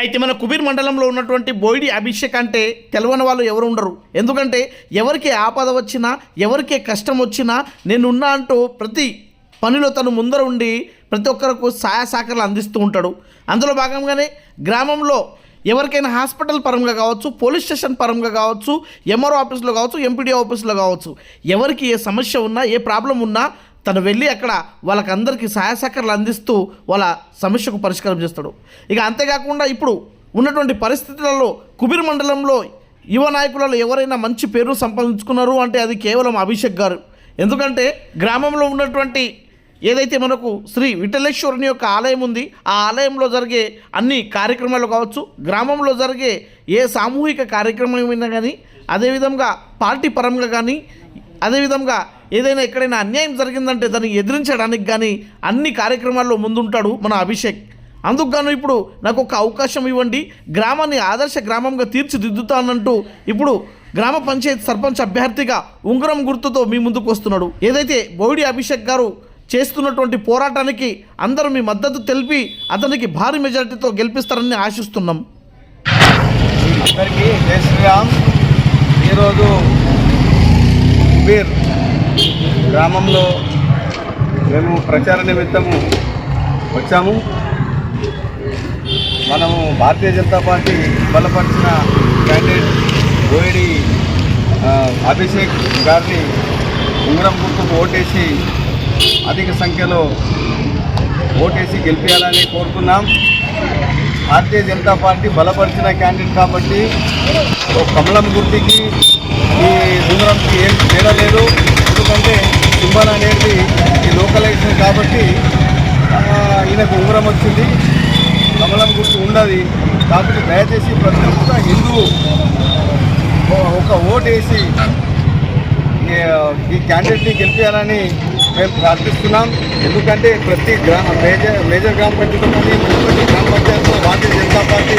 అయితే మన కుబీర్ మండలంలో ఉన్నటువంటి బోయిడి అభిషేక్ అంటే తెలవని వాళ్ళు ఎవరు ఉండరు. ఎందుకంటే ఎవరికి ఆపద వచ్చినా ఎవరికి కష్టం వచ్చినా నేనున్నా అంటూ ప్రతి పనిలో తను ముందర ఉండి ప్రతి ఒక్కరికి సహాయ సహకారాలు అందిస్తూ ఉంటాడు. అందులో భాగంగానే గ్రామంలో ఎవరికైనా హాస్పిటల్ పరంగా కావచ్చు పోలీస్ స్టేషన్ పరంగా కావచ్చు ఎంఆర్ఓ ఆఫీస్లో కావచ్చు ఎంపీడీ ఆఫీస్లో కావచ్చు ఎవరికి ఏ సమస్య ఉన్నా ఏ ప్రాబ్లం ఉన్నా తను వెళ్ళి అక్కడ వాళ్ళకందరికీ సహాయ సహకారాలు అందిస్తూ వాళ్ళ సమస్యకు పరిష్కారం చేస్తాడు. ఇక అంతేకాకుండా ఇప్పుడు ఉన్నటువంటి పరిస్థితులలో కుబీర్ మండలంలో యువ నాయకులలో ఎవరైనా మంచి పేరు సంపాదించుకున్నారు అంటే అది కేవలం అభిషేక్ గారు. ఎందుకంటే గ్రామంలో ఉన్నటువంటి ఏదైతే మనకు శ్రీ విఠలేశ్వరుని యొక్క ఆలయం ఉంది ఆ ఆలయంలో జరిగే అన్ని కార్యక్రమాలు కావచ్చు గ్రామంలో జరిగే ఏ సామూహిక కార్యక్రమమైనా కానీ అదేవిధంగా పార్టీ పరంగా కానీ అదేవిధంగా ఏదైనా ఎక్కడైనా అన్యాయం జరిగిందంటే దాన్ని ఎదిరించడానికి కానీ అన్ని కార్యక్రమాల్లో ముందుంటాడు మన అభిషేక్. అందుకు గాను ఇప్పుడు నాకు ఒక అవకాశం ఇవ్వండి. గ్రామాన్ని ఆదర్శ గ్రామంగా తీర్చిదిద్దుతానంటూ ఇప్పుడు గ్రామ పంచాయతీ సర్పంచ్ అభ్యర్థిగా ఉంగరం గుర్తుతో మీ ముందుకు వస్తున్నాడు. ఏదైతే బోయిడి అభిషేక్ గారు చేస్తున్నటువంటి పోరాటానికి అందరూ మీ మద్దతు తెలిపి అతనికి భారీ మెజారిటీతో గెలిపిస్తారని ఆశిస్తున్నాం. అందరికీ జై శ్రీరామ్. ఈరోజు కుబీర్ గ్రామంలో మేము ప్రచార నిమిత్తము వచ్చాము. మనము భారతీయ జనతా పార్టీ బలపరిచిన క్యాండిడేట్ బోయిడి అభిషేక్ గారిని ఉంగరం గుర్తుకు ఓటేసి అధిక సంఖ్యలో ఓటేసి గెలిపించాలని కోరుతున్నాం. భారతీయ జనతా పార్టీ బలపరిచిన క్యాండిడేట్ కాబట్టి ఓ కమలం గుర్తికి ఈ ఉంగరంకి ఏం తేడా లేదు. ఎందుకంటే సింబల్ అనేది ఈ లోకలైజేషన్ కాబట్టి ఈయనకు ఉంగరం వచ్చింది. కమలం గుర్తు ఉండదు. కాబట్టి దయచేసి ప్రతి ఒక్క హిందువు ఒక ఓటు వేసి ఈ- క్యాండిడేట్ని గెలిపించాలని మేము ప్రార్థిస్తున్నాం. ఎందుకంటే ప్రతి గ్రామ మేజర్ మేజర్ గ్రామ పంచాయతీలో కానీ మున్సిపల్ గ్రామ పంచాయతీలో భారతీయ జనతా పార్టీ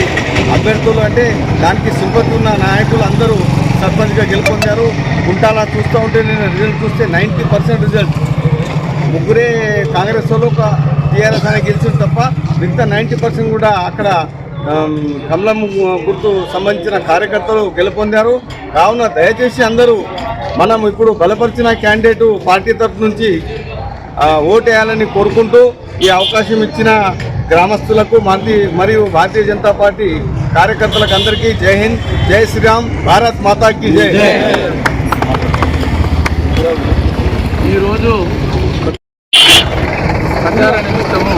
అభ్యర్థులు అంటే దానికి సింపతి ఉన్న నాయకులు అందరూ సర్పంచ్గా గెలుపొందారు. గుంటాలా చూస్తూ ఉంటే నేను రిజల్ట్ చూస్తే నైంటీ పర్సెంట్ రిజల్ట్. ముగ్గురే కాంగ్రెస్ వాళ్ళు ఒక టీఆర్ఎస్ అనే గెలిచింది తప్ప మిగతా నైంటీ పర్సెంట్ కూడా అక్కడ కమలం గుర్తు సంబంధించిన కార్యకర్తలు గెలుపొందారు. కావున దయచేసి అందరూ మనం ఇప్పుడు బలపరిచిన క్యాండిడేటు పార్టీ తరఫు నుంచి ఓటేయాలని కోరుకుంటూ ఈ అవకాశం ఇచ్చిన గ్రామస్తులకు మంది మరియు భారతీయ జనతా పార్టీ కార్యకర్తలకు అందరికీ జై హింద్ జై శ్రీరామ్ భారత్ మాతాకి జై. ఈరోజు ప్రచార నిమిత్తము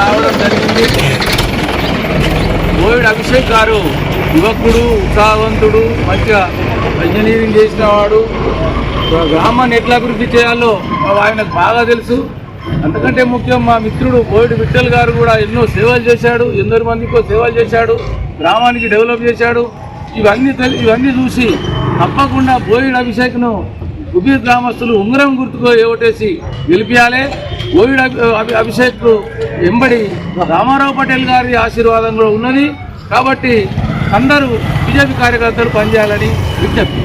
రావడం జరిగింది. కోవిడ్ అభిషేక్ గారు యువకుడు ఉత్సాహవంతుడు మంచిగా ఇంజనీరింగ్ చేసిన వాడు. గ్రామాన్ని ఎట్లా అభివృద్ధి చేయాలో ఆయనకు బాగా తెలుసు. అంతకంటే ముఖ్యం మా మిత్రుడు బోయిడి విఠల్ గారు కూడా ఎన్నో సేవలు చేశాడు ఎందరు మందికో సేవలు చేశాడు గ్రామానికి డెవలప్ చేశాడు. ఇవన్నీ తెలి- ఇవన్నీ చూసి తప్పకుండా బోయిడ్ అభిషేక్ను ఉభయ గ్రామస్తులు ఉంగరం గుర్తుకో ఓటేసి గెలిపించాలి కోవిడ్ అభిషేక్ వెంబడి రామారావు పటేల్ గారి ఆశీర్వాదం కూడా ఉన్నది. కాబట్టి అందరూ బీజేపీ కార్యకర్తలు పనిచేయాలని విజ్ఞప్తి.